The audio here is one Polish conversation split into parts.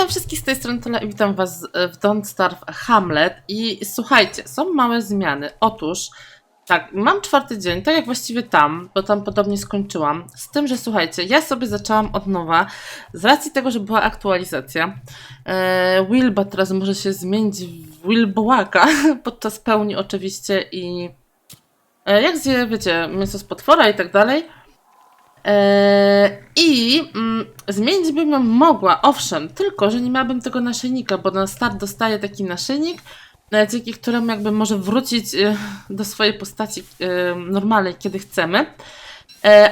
Witam wszystkich z tej strony Tola i witam Was w Don't Starve Hamlet. I słuchajcie, są małe zmiany. Otóż, tak, mam czwarty dzień, tak jak właściwie tam, bo tam podobnie skończyłam. Z tym, że słuchajcie, ja sobie zaczęłam od nowa, z racji tego, że była aktualizacja. E, Wilba teraz może się zmienić w Wilbołaka, podczas pełni oczywiście i e, jak zje, wiecie, mięso z potwora i tak dalej. Eee, I mm, zmienić bym ją mogła, owszem, tylko że nie miałabym tego naszyjnika, bo na start dostaję taki naszyjnik, dzięki któremu jakby może wrócić e, do swojej postaci e, normalnej, kiedy chcemy.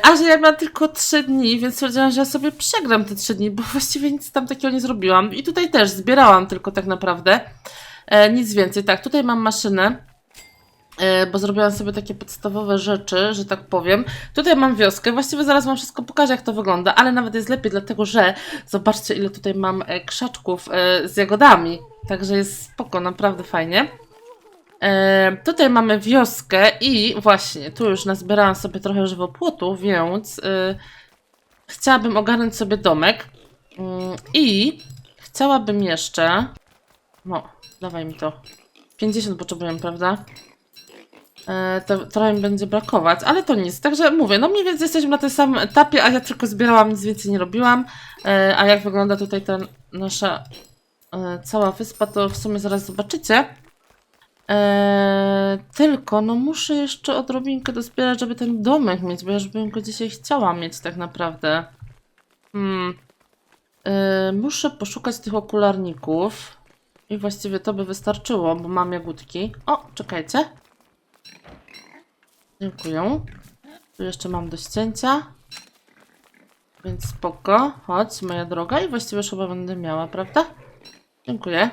A że ja mam tylko 3 dni, więc stwierdziłam, że ja sobie przegram te 3 dni, bo właściwie nic tam takiego nie zrobiłam. I tutaj też zbierałam tylko tak naprawdę. Nic więcej. Tak, tutaj mam maszynę. E, bo zrobiłam sobie takie podstawowe rzeczy, że tak powiem. Tutaj mam wioskę, właściwie zaraz wam wszystko pokażę, jak to wygląda, ale nawet jest lepiej, dlatego że zobaczcie, ile tutaj mam e, krzaczków e, z jagodami. Także jest spoko, naprawdę fajnie. Tutaj mamy wioskę i właśnie, tu już nazbierałam sobie trochę żywopłotu, więc chciałabym ogarnąć sobie domek. Mm, I chciałabym jeszcze... No, dawaj mi to. 50 potrzebujemy, prawda? E, to trochę mi będzie brakować, ale to nic. Także mówię, no mniej więcej jesteśmy na tym samym etapie, a ja tylko zbierałam, nic więcej nie robiłam. E, a jak wygląda tutaj ta nasza e, cała wyspa, to w sumie zaraz zobaczycie. Tylko, no muszę jeszcze odrobinkę dozbierać, żeby ten domek mieć, bo ja już bym go dzisiaj chciała mieć tak naprawdę. Hmm. Muszę poszukać tych okularników. I właściwie to by wystarczyło, bo mam jagódki. O, czekajcie. Dziękuję. Tu jeszcze mam do ścięcia. Więc spoko. Chodź, moja droga. I właściwie już chyba będę miała, prawda? Dziękuję.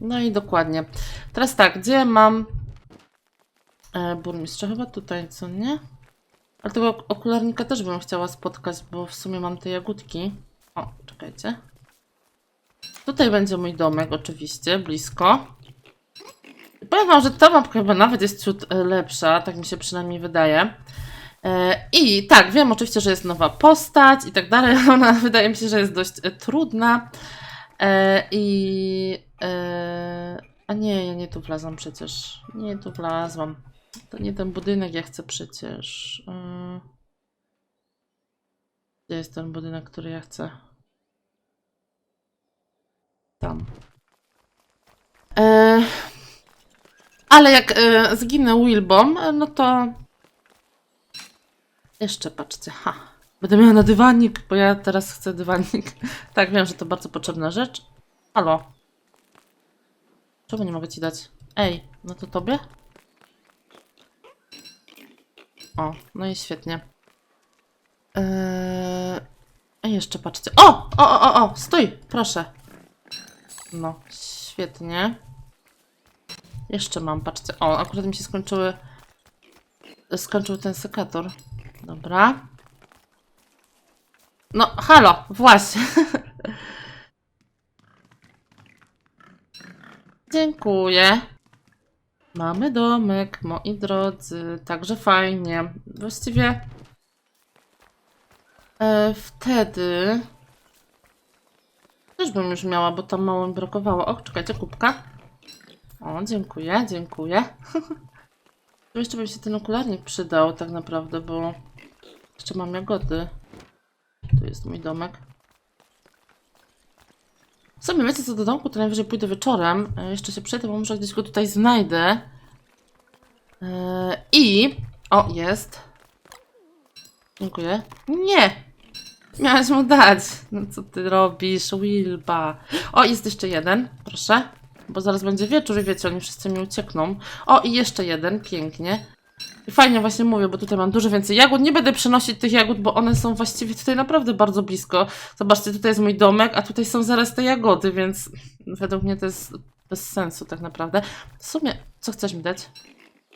No i dokładnie. Teraz tak, gdzie mam e, burmistrza? Chyba tutaj, co nie? Ale tego ok- okularnika też bym chciała spotkać, bo w sumie mam te jagódki. O, czekajcie. Tutaj będzie mój domek, oczywiście, blisko. Powiem wam, że ta mapka chyba nawet jest ciut e, lepsza, tak mi się przynajmniej wydaje. E, I tak, wiem oczywiście, że jest nowa postać i tak dalej, ale ona wydaje mi się, że jest dość e, trudna. I. A nie, ja nie tu wlazłam przecież. Nie tu wlazłam. To nie ten budynek, ja chcę przecież. Gdzie jest ten budynek, który ja chcę? Tam. Ale jak e, zginę Wilbom, e, no to. Jeszcze patrzcie, ha. Będę miała na dywanik, bo ja teraz chcę dywanik. tak, wiem, że to bardzo potrzebna rzecz. Halo. Czemu nie mogę ci dać? Ej, no to tobie? O, no i świetnie. Eee, jeszcze patrzcie. O! O, o, o, o! Stój! Proszę. No, świetnie. Jeszcze mam, patrzcie. O, akurat mi się skończyły. Skończył ten sekator. Dobra. No, halo, właśnie. Dziękuję. Mamy domek, moi drodzy. Także fajnie. Właściwie. E, wtedy. Też bym już miała, bo tam mało mi brakowało. O, czekajcie, kubka. O, dziękuję, dziękuję. Tu jeszcze by się ten okularnik przydał tak naprawdę, bo jeszcze mam jagody. Tu jest mój domek. W sumie wiecie co do domku, to najwyżej pójdę wieczorem. E, Jeszcze się przejdę, bo może gdzieś go tutaj znajdę. E, I... O, jest. Dziękuję. Nie! Miałeś mu dać. No co ty robisz, Wilba? O, jest jeszcze jeden, proszę. Bo zaraz będzie wieczór i wiecie, oni wszyscy mi uciekną. O, i jeszcze jeden, pięknie. Fajnie właśnie mówię, bo tutaj mam dużo więcej jagód. Nie będę przenosić tych jagód, bo one są właściwie tutaj naprawdę bardzo blisko. Zobaczcie, tutaj jest mój domek, a tutaj są zaraz te jagody, więc według mnie to jest bez sensu tak naprawdę. W sumie, co chcesz mi dać?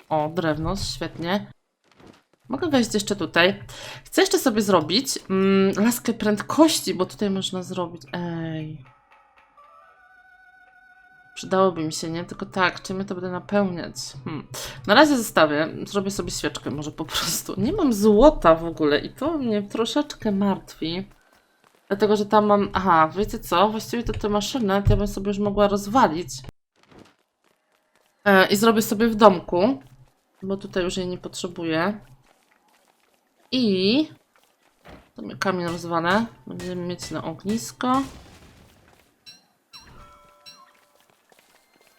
O, drewno, świetnie. Mogę wejść jeszcze tutaj. Chcę jeszcze sobie zrobić mm, laskę prędkości, bo tutaj można zrobić... Ej... Przydałoby mi się, nie? Tylko tak, czym ja to będę napełniać? Hmm. Na razie zostawię. Zrobię sobie świeczkę może po prostu. Nie mam złota w ogóle i to mnie troszeczkę martwi. Dlatego, że tam mam... Aha, wiecie co? Właściwie to tę maszynę to ja bym sobie już mogła rozwalić. E, I zrobię sobie w domku. Bo tutaj już jej nie potrzebuję. I... To mnie kamień rozwalę. Będziemy mieć na ognisko.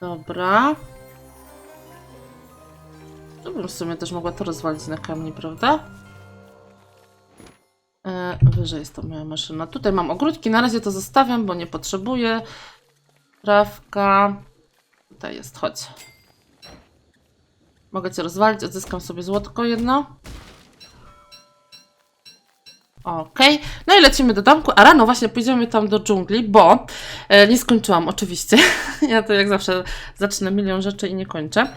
Dobra. To bym w sumie też mogła to rozwalić na kamień, prawda? E, wyżej jest to moja maszyna. Tutaj mam ogródki, na razie to zostawiam, bo nie potrzebuję. Trawka. Tutaj jest, chodź. Mogę cię rozwalić, odzyskam sobie złotko jedno. Okej, no i lecimy do domku, a rano właśnie pójdziemy tam do dżungli, bo e, nie skończyłam oczywiście. ja to jak zawsze zacznę milion rzeczy i nie kończę.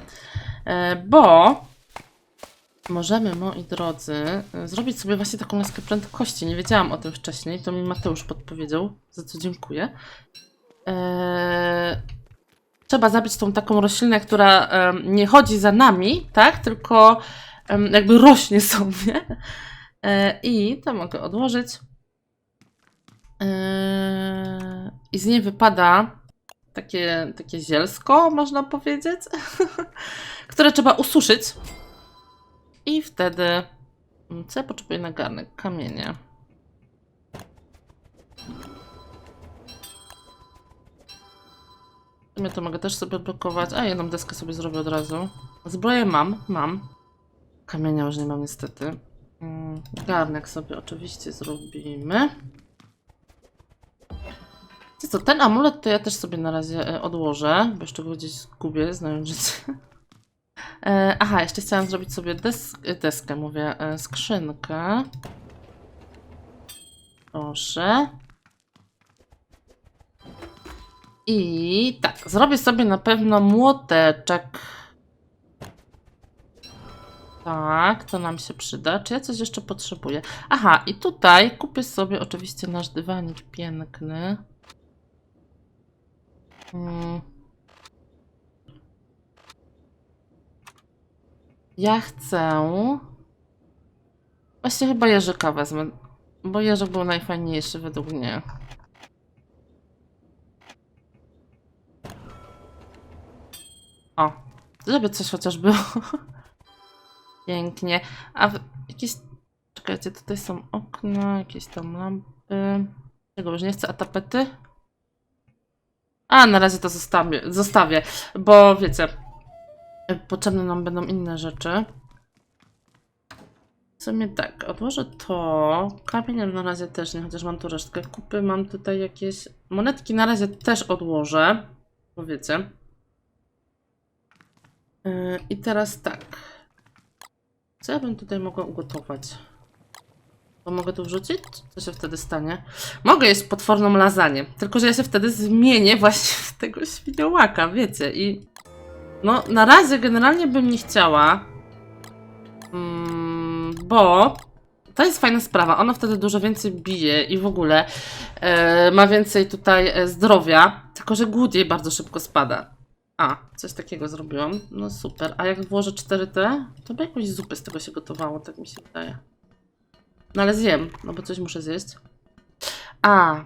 E, bo możemy, moi drodzy, e, zrobić sobie właśnie taką laskę prędkości. Nie wiedziałam o tym wcześniej, to mi Mateusz podpowiedział, za co dziękuję. E, trzeba zabić tą taką roślinę, która em, nie chodzi za nami, tak? Tylko em, jakby rośnie sobie. E, I to mogę odłożyć. E, I z niej wypada takie, takie zielsko, można powiedzieć, które trzeba ususzyć. I wtedy. Co ja potrzebuję na garnek? Kamienie. Sumie to mogę też sobie blokować. A jedną deskę sobie zrobię od razu. Zbroję mam, mam. Kamienia już nie mam niestety. Mm, Garnek sobie oczywiście zrobimy. Co, ten amulet to ja też sobie na razie e, odłożę, bo jeszcze go gdzieś zgubię, znając życie. E, aha, jeszcze chciałam zrobić sobie e, deskę, mówię, e, skrzynkę. Proszę. I tak, zrobię sobie na pewno młoteczek. Tak, to nam się przyda. Czy ja coś jeszcze potrzebuję? Aha, i tutaj kupię sobie oczywiście nasz dywanik piękny. Mm. Ja chcę... Właśnie chyba jeżyka wezmę, bo jeżyk był najfajniejszy według mnie. O, żeby coś chociaż było. Pięknie. A w, jakieś. Czekajcie, tutaj są okna, jakieś tam lampy. Tego już nie chcę, a tapety? A, na razie to zostawię, zostawię bo wiecie, potrzebne nam będą inne rzeczy. W sumie tak, odłożę to. Kamień na razie też nie, chociaż mam tu resztkę kupy. Mam tutaj jakieś monetki, na razie też odłożę, bo wiecie. Yy, I teraz tak. Co ja bym tutaj mogła ugotować? To mogę tu wrzucić? Co się wtedy stanie? Mogę jeść potworną lasagne, tylko że ja się wtedy zmienię właśnie w tego świniołaka, wiecie, i no na razie generalnie bym nie chciała, mm, bo to jest fajna sprawa, ono wtedy dużo więcej bije i w ogóle e, ma więcej tutaj e, zdrowia, tylko że głód jej bardzo szybko spada. A, coś takiego zrobiłam. No super. A jak włożę 4T, to by jakąś zupę z tego się gotowało, tak mi się wydaje. No ale zjem, no bo coś muszę zjeść. A,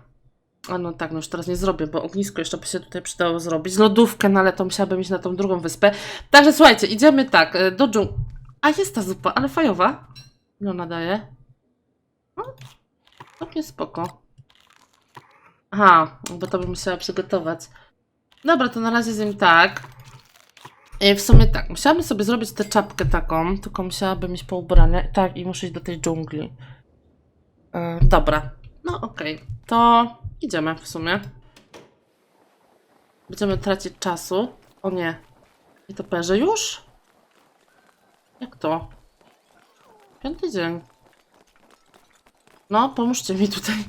a no tak, no już teraz nie zrobię, bo ognisko jeszcze by się tutaj przydało zrobić. Lodówkę, no ale to musiałabym iść na tą drugą wyspę. Także słuchajcie, idziemy tak, e, do dżung... A jest ta zupa, ale fajowa. No nadaje. No, całkiem spoko. Aha, bo to bym musiała przygotować. Dobra, to na razie zjem tak. I w sumie tak, musiałabym sobie zrobić tę czapkę taką, tylko musiałabym iść po ubrania. Tak, i muszę iść do tej dżungli. Yy, dobra, no okej, to idziemy w sumie. Będziemy tracić czasu. O nie. I to perze już? Jak to? Piąty dzień. No, pomóżcie mi tutaj.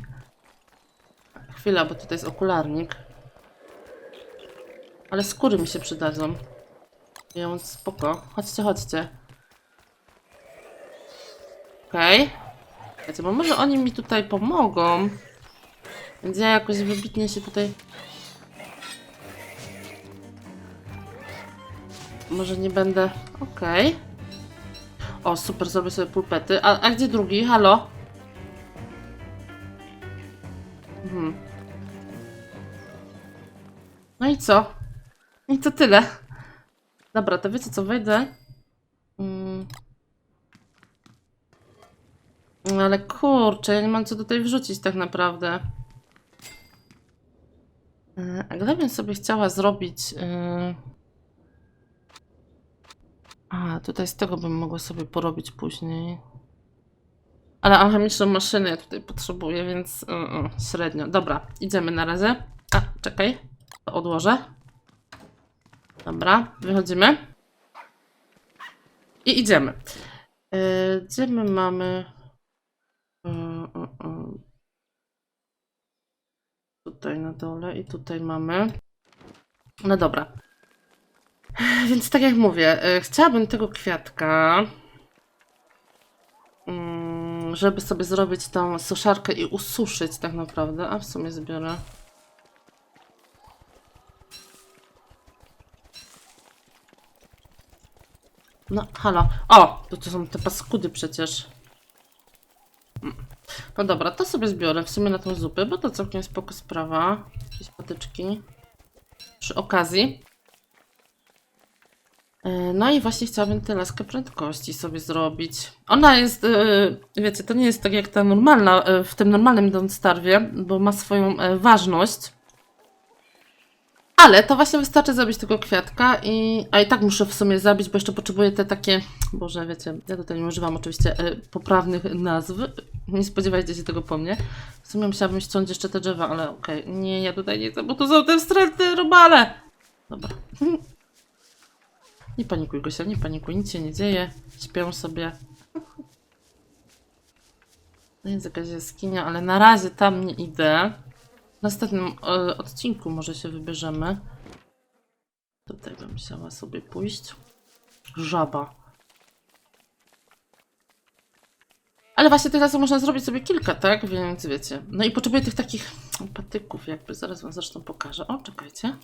Chwila, bo tutaj jest okularnik. Ale skóry mi się przydadzą. Więc spoko. Chodźcie, chodźcie. Okej. Okay. bo może oni mi tutaj pomogą. Więc ja jakoś wybitnie się tutaj... Może nie będę... Okej. Okay. O, super, zrobię sobie pulpety. A, a gdzie drugi? Halo? Mhm. No i co? I to tyle. Dobra, to wiecie co, wejdę. Mm. Ale kurczę, ja nie mam co tutaj wrzucić tak naprawdę. Yy, A gdybym sobie chciała zrobić... Yy... A, tutaj z tego bym mogła sobie porobić później. Ale alchemiczną maszynę ja tutaj potrzebuję, więc y, y, średnio. Dobra, idziemy na razie. A, czekaj. To odłożę. Dobra, wychodzimy. I idziemy. Yy, gdzie my mamy... Y. Tutaj na dole i tutaj mamy. No dobra. Więc tak jak mówię, y, chciałabym tego kwiatka, mm, żeby sobie zrobić tą suszarkę i ususzyć tak naprawdę. A w sumie zbiorę. No, halo. O, to, to są te paskudy przecież. Mm. No dobra, to sobie zbiorę w sumie na tą zupę, bo to całkiem spoko sprawa. Jakieś patyczki. Przy okazji. E, No i właśnie chciałabym tę laskę prędkości sobie zrobić. Ona jest, e, wiecie, to nie jest tak jak ta normalna, e, w tym normalnym Don't Starwie, bo ma swoją ważność. Ale to właśnie wystarczy zabić tego kwiatka i... A i tak muszę w sumie zabić, bo jeszcze potrzebuję te takie... Boże, wiecie, ja tutaj nie używam oczywiście e, poprawnych nazw. Nie spodziewajcie się tego po mnie. W sumie musiałabym ściąć jeszcze te drzewa, ale okej. Nie, ja tutaj nie chcę, bo tu są te wstrętne robale! Dobra. Nie panikuj, Gosia, nie panikuj, nic się nie dzieje. Śpią sobie. To jest jakaś jaskinia, ale na razie tam nie idę. Następnym e, odcinku może się wybierzemy. Tutaj bym chciała sobie pójść. Żaba. Ale właśnie tych razów można zrobić sobie kilka, tak? Więc wiecie. No i potrzebuję tych takich patyków jakby. Zaraz wam zresztą pokażę. O, czekajcie.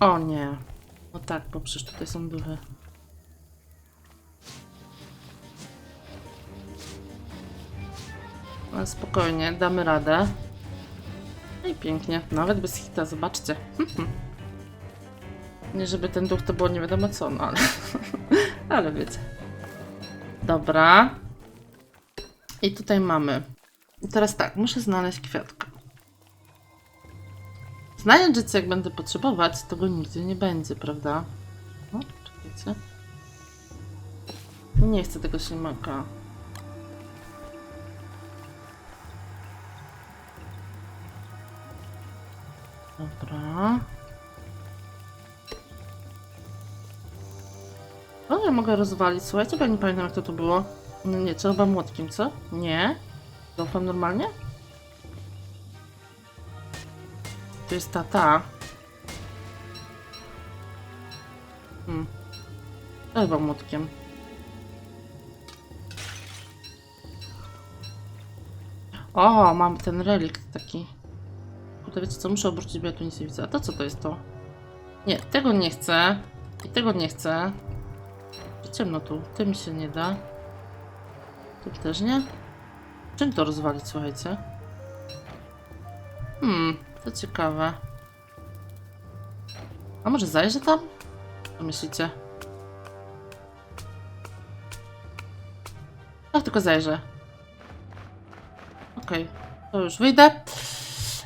O nie. No tak, bo przecież tutaj są duchy. Ale spokojnie, damy radę. No i pięknie, nawet bez hita, zobaczcie. Nie żeby ten duch to było nie wiadomo co, no ale... ale wiecie. Dobra. I tutaj mamy. I teraz tak, muszę znaleźć kwiatka. Znając życie, jak będę potrzebować, to go nigdy nie będzie, prawda? O, czekajcie. Nie chcę tego ślimaka. Dobra. O, ja mogę rozwalić. Słuchajcie, bo ja nie pamiętam jak to tu było. No nie, trzeba młotkiem, co? Nie? Zaufam normalnie? To jest ta, ta. Hmm. To chyba młotkiem. O, mam ten relikt taki. Kurde, wiecie co, muszę obrócić, bo ja tu nic nie widzę. A to co to jest to? Nie, tego nie chcę. I tego nie chcę. Ciemno tu, tym się nie da. Tu też nie? Czym to rozwalić, słuchajcie? Hmm, to ciekawe. A może zajrzę tam? Co myślicie? Tak, tylko zajrzę. Okej, to już wyjdę.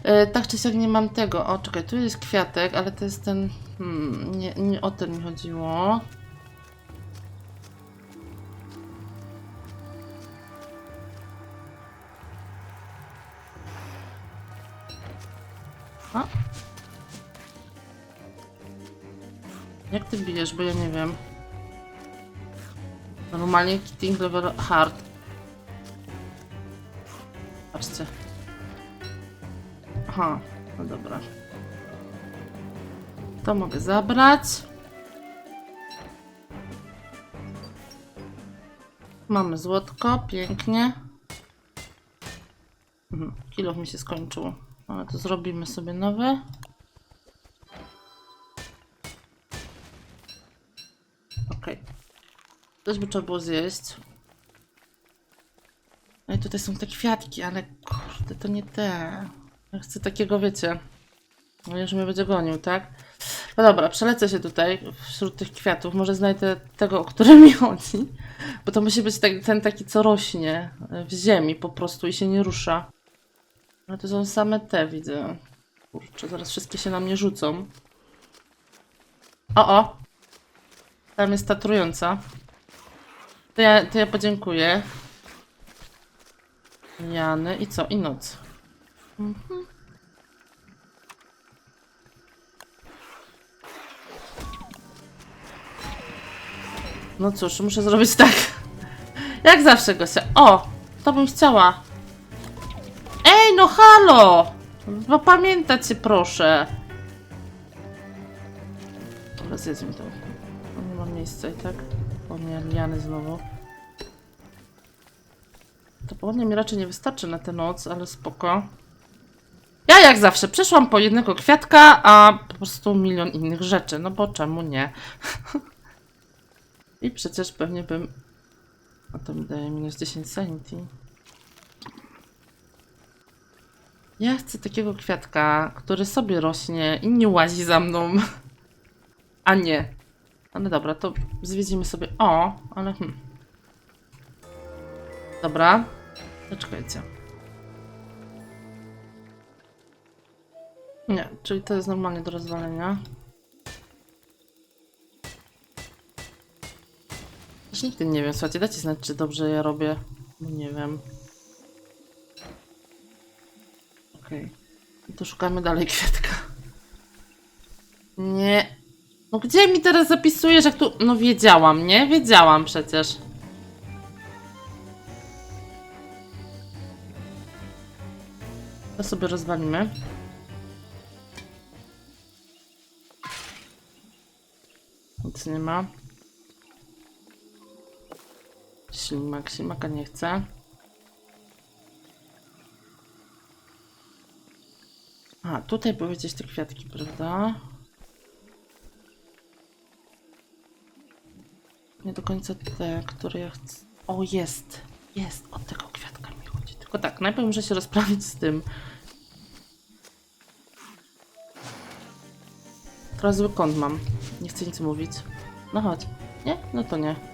E, tak czy siak nie mam tego. O, czekaj, tu jest kwiatek, ale to jest ten... Hmm, nie, nie o ten mi chodziło. A? Jak ty bijesz, bo ja nie wiem. Normalnie hitting level hard. Aha, no dobra. To mogę zabrać. Mamy złotko, pięknie. Mhm, kilo mi się skończyło. Ale to zrobimy sobie nowe. Ok. Też by trzeba było zjeść. No i tutaj są te kwiatki, ale kurde, to nie te. Chcę takiego, wiecie. No już mnie będzie gonił, tak? No dobra, przelecę się tutaj wśród tych kwiatów. Może znajdę tego, o który mi chodzi. Bo to musi być tak, ten taki, co rośnie w ziemi po prostu i się nie rusza. No to są same te, widzę. Kurczę, zaraz wszystkie się na mnie rzucą. O, o! Tam jest ta trująca. To ja, to ja podziękuję. Jany i co? I noc. Mhm. No cóż, muszę zrobić tak. Jak zawsze, Gosia. O! To bym chciała. Ej, no halo! No pamiętać się proszę. Dobra, zjedzmy to. Nie ma miejsca i tak. O nie, liany znowu. To południe mi raczej nie wystarczy na tę noc, ale spoko. Ja jak zawsze przeszłam po jednego kwiatka, a po prostu milion innych rzeczy. No bo czemu nie? I przecież pewnie bym... A to mi daje minus 10 sanity. Ja chcę takiego kwiatka, który sobie rośnie i nie łazi za mną. A nie. Ale dobra, to zwiedzimy sobie. O, ale hmm. Dobra. Zaczekajcie. Nie, czyli to jest normalnie do rozwalenia. Też nigdy nie wiem, słuchajcie, dajcie znać, czy dobrze ja robię. Nie wiem. Okej. I to szukamy dalej kwiatka. Nie. No gdzie mi teraz zapisujesz, jak tu... No wiedziałam, nie? Wiedziałam przecież. To sobie rozwalimy. Nic nie ma. Ślimak, ślimaka nie chcę. A, tutaj były gdzieś te kwiatki, prawda? Nie do końca te, które ja chcę. O, jest! Jest! Od tego kwiatka mi chodzi. Tylko tak, najpierw muszę się rozprawić z tym. Teraz zły kąt mam. Nie chcę nic mówić. No chodź. Nie? No to nie.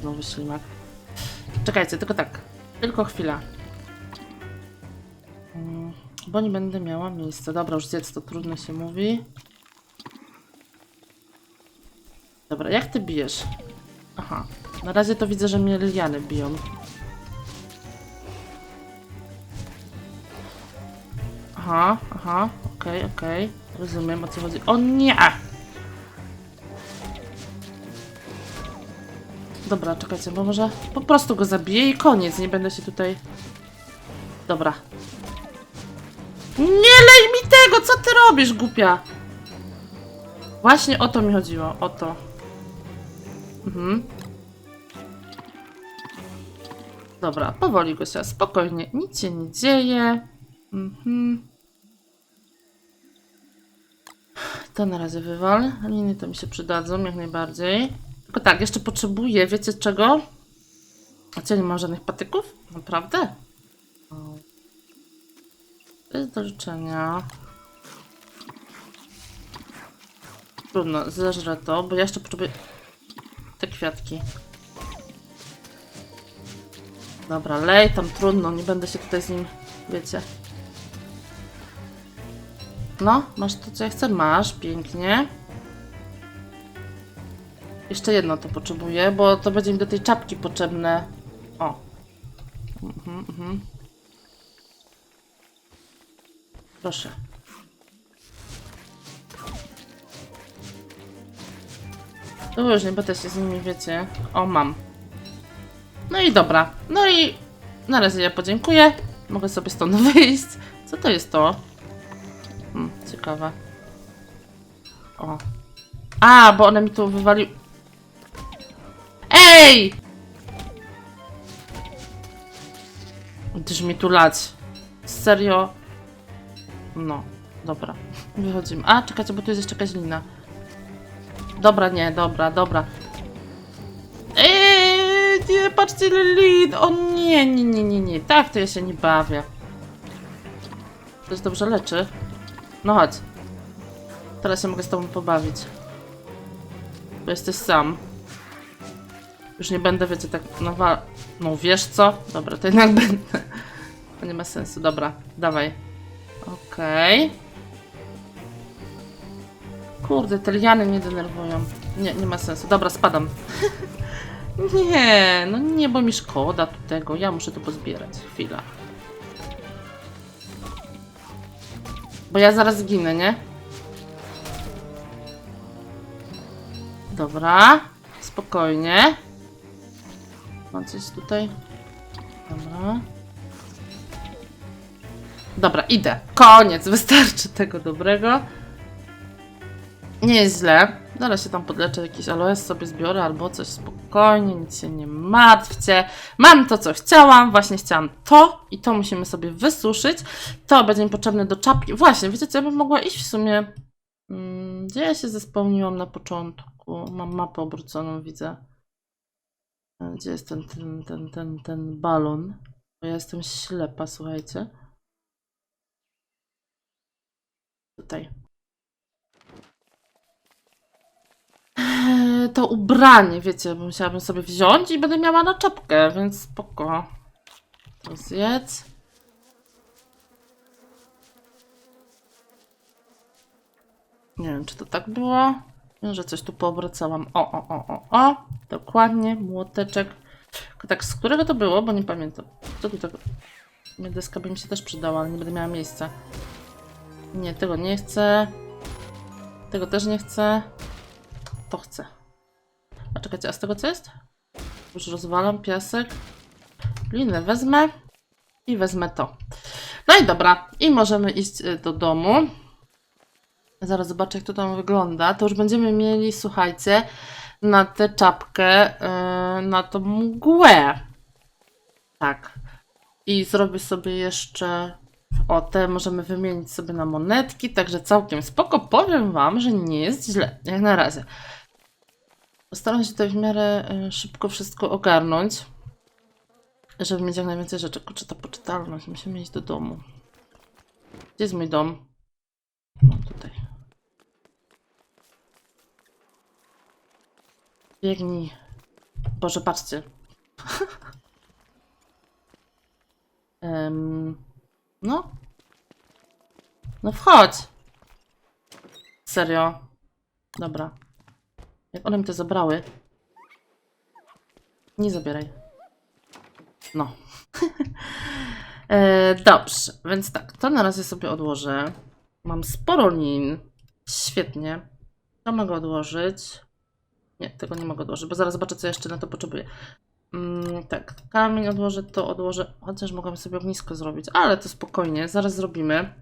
Znowu ślimak. Czekajcie, tylko tak. Tylko chwila. Mm, Bo nie będę miała miejsca. Dobra, już zjedz, to trudno się mówi. Dobra, jak ty bijesz? Aha. Na razie to widzę, że mnie liany biją. Aha, aha, okej, okej. Rozumiem o co chodzi. O nie! Dobra, czekajcie, bo może po prostu go zabiję i koniec. Nie będę się tutaj. Dobra. Nie lej mi tego! Co ty robisz, głupia? Właśnie o to mi chodziło. O to. Mhm. Dobra, powoli Gosia, spokojnie. Nic się nie dzieje. Mhm. To na razie wywal. Liny to mi się przydadzą jak najbardziej. Tylko tak, jeszcze potrzebuję, wiecie czego? A co, nie ma żadnych patyków? Naprawdę? Do życzenia. Trudno, zeżrę to, bo ja jeszcze potrzebuję te kwiatki. Dobra, lej tam trudno, nie będę się tutaj z nim, wiecie. No, masz to co ja chcę? Masz, pięknie. Jeszcze jedno to potrzebuję, bo to będzie mi do tej czapki potrzebne. O. Mhm, mhm. Proszę. To już nie będę się z nimi, wiecie. O, mam. No i dobra. No i na razie ja podziękuję. Mogę sobie stąd wyjść. Co to jest to? Hmm, ciekawe. O. A, bo one mi tu wywalił. Ej! Gdyż mi tu lać. Serio? No, dobra. Wychodzimy. A, czekajcie, bo tu jest jeszcze jakaś lina. Dobra, nie, dobra, dobra. nie, patrzcie lin. O nie, nie, nie, nie, nie. Tak to ja się nie bawię. To jest dobrze leczy. No chodź. Teraz się mogę z tobą pobawić. Bo jesteś sam. Już nie będę, wiecie, tak nowa... No wiesz co? Dobra, to jednak będę. To nie ma sensu. Dobra, dawaj. Okej. Kurde, te liany mnie denerwują. Nie, nie ma sensu. Dobra, spadam. nie, no nie, bo mi szkoda tu tego. Ja muszę to pozbierać. Chwila. Bo ja zaraz zginę, nie? Dobra. Spokojnie. Mam coś tutaj? Dobra. Dobra, idę. Koniec. Wystarczy tego dobrego. Nie jest źle. Zaraz się tam podleczę, jakiś aloes sobie zbiorę albo coś spokojnie, nic się nie martwcie. Mam to, co chciałam, właśnie chciałam to i to musimy sobie wysuszyć. To będzie mi potrzebne do czapki. Właśnie, wiecie co, ja bym mogła iść w sumie... Mm, Gdzie ja się zespełniłam na początku? Mam mapę obróconą, widzę. Gdzie jest ten, ten, ten, ten, ten balon? Bo ja jestem ślepa, słuchajcie. Tutaj. Eee, To ubranie, wiecie, musiałabym sobie wziąć i będę miała na czapkę, więc spoko. To zjedz. Nie wiem, czy to tak było. Że coś tu poobracałam. O, o, o, o, o. Dokładnie, młoteczek. Tak, z którego to było, bo nie pamiętam. Co tu tego? Deska by mi się też przydała, ale nie będę miała miejsca. Nie, tego nie chcę. Tego też nie chcę. To chcę. A czekajcie, a z tego co jest? Już rozwalam piasek. Linę wezmę. I wezmę to. No i dobra. I możemy iść y, do domu. Zaraz zobaczę, jak to tam wygląda. To już będziemy mieli, słuchajcie, na tę czapkę, yy, na tą mgłę. Tak. I zrobię sobie jeszcze o, te możemy wymienić sobie na monetki, także całkiem spoko. Powiem wam, że nie jest źle, jak na razie. Postaram się tutaj w miarę y, szybko wszystko ogarnąć, żeby mieć jak najwięcej rzeczy. Kurczę, ta poczytalność, musimy iść do domu. Gdzie jest mój dom? No tutaj. Biegnij. Boże, patrzcie. Em, no. No wchodź. Serio. Dobra. Jak one mi to zabrały. Nie zabieraj. No. e, dobrze, więc tak, to na razie sobie odłożę. Mam sporo lin. Świetnie. To mogę odłożyć. Nie, tego nie mogę odłożyć, bo zaraz zobaczę, co jeszcze na to potrzebuję. Mm, tak, kamień odłożę, to odłożę. Chociaż mogłam sobie ognisko zrobić, ale to spokojnie, zaraz zrobimy.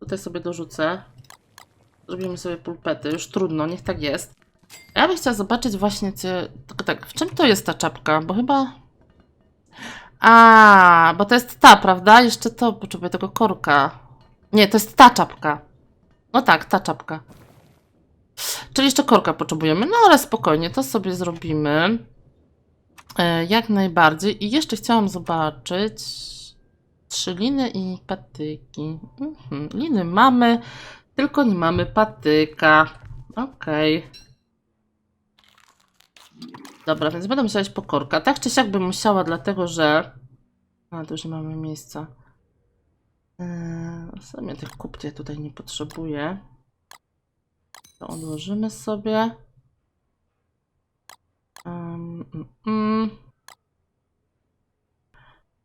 Tutaj sobie dorzucę. Zrobimy sobie pulpety, już trudno, niech tak jest. Ja bym chciała zobaczyć właśnie, co... Tylko tak, w czym to jest ta czapka? Bo chyba... A, bo to jest ta, prawda? Jeszcze to, potrzebuję tego korka. Nie, to jest ta czapka. No tak, ta czapka. Czyli jeszcze korka potrzebujemy, no ale spokojnie, to sobie zrobimy. E, jak najbardziej. I jeszcze chciałam zobaczyć trzy liny i patyki. Mhm. Liny mamy, tylko nie mamy patyka. Okej. Dobra, więc będę musiała iść po korka. Tak czy siak bym musiała, dlatego że... A, to już nie mamy miejsca. Eee, w tych kup ja tutaj nie potrzebuję. To odłożymy sobie. Um, mm, mm.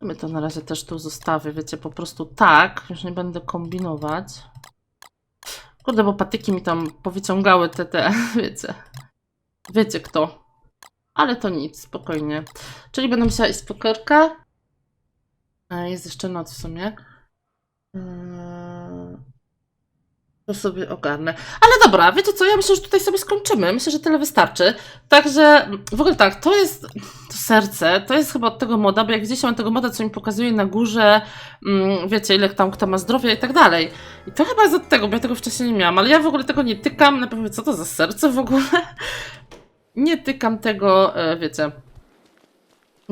My to na razie też tu zostawię, wiecie, po prostu tak. Już nie będę kombinować. Kurde, bo patyki mi tam powyciągały te, te, wiecie. Wiecie kto. Ale to nic, spokojnie. Czyli będę musiała iść po korka. E, Jest jeszcze noc w sumie. Eee, To sobie ogarnę. Ale dobra, wiecie co, ja myślę, że tutaj sobie skończymy. Myślę, że tyle wystarczy. Także w ogóle tak, to jest to serce, to jest chyba od tego moda, bo jak gdzieś mam tego moda, co mi pokazuje na górze, mm, wiecie, ile tam kto ma zdrowia i tak dalej. I to chyba jest od tego, bo ja tego wcześniej nie miałam, ale ja w ogóle tego nie tykam. Na pewno, co to za serce w ogóle? Nie tykam tego, e, wiecie.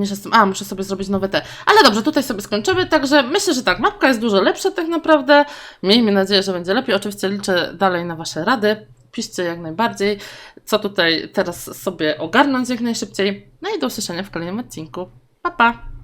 Jestem. A, muszę sobie zrobić nowe te. Ale dobrze, tutaj sobie skończymy, także myślę, że tak, mapka jest dużo lepsza tak naprawdę. Miejmy nadzieję, że będzie lepiej. Oczywiście liczę dalej na Wasze rady. Piszcie jak najbardziej, co tutaj teraz sobie ogarnąć jak najszybciej. No i do usłyszenia w kolejnym odcinku. Pa, pa!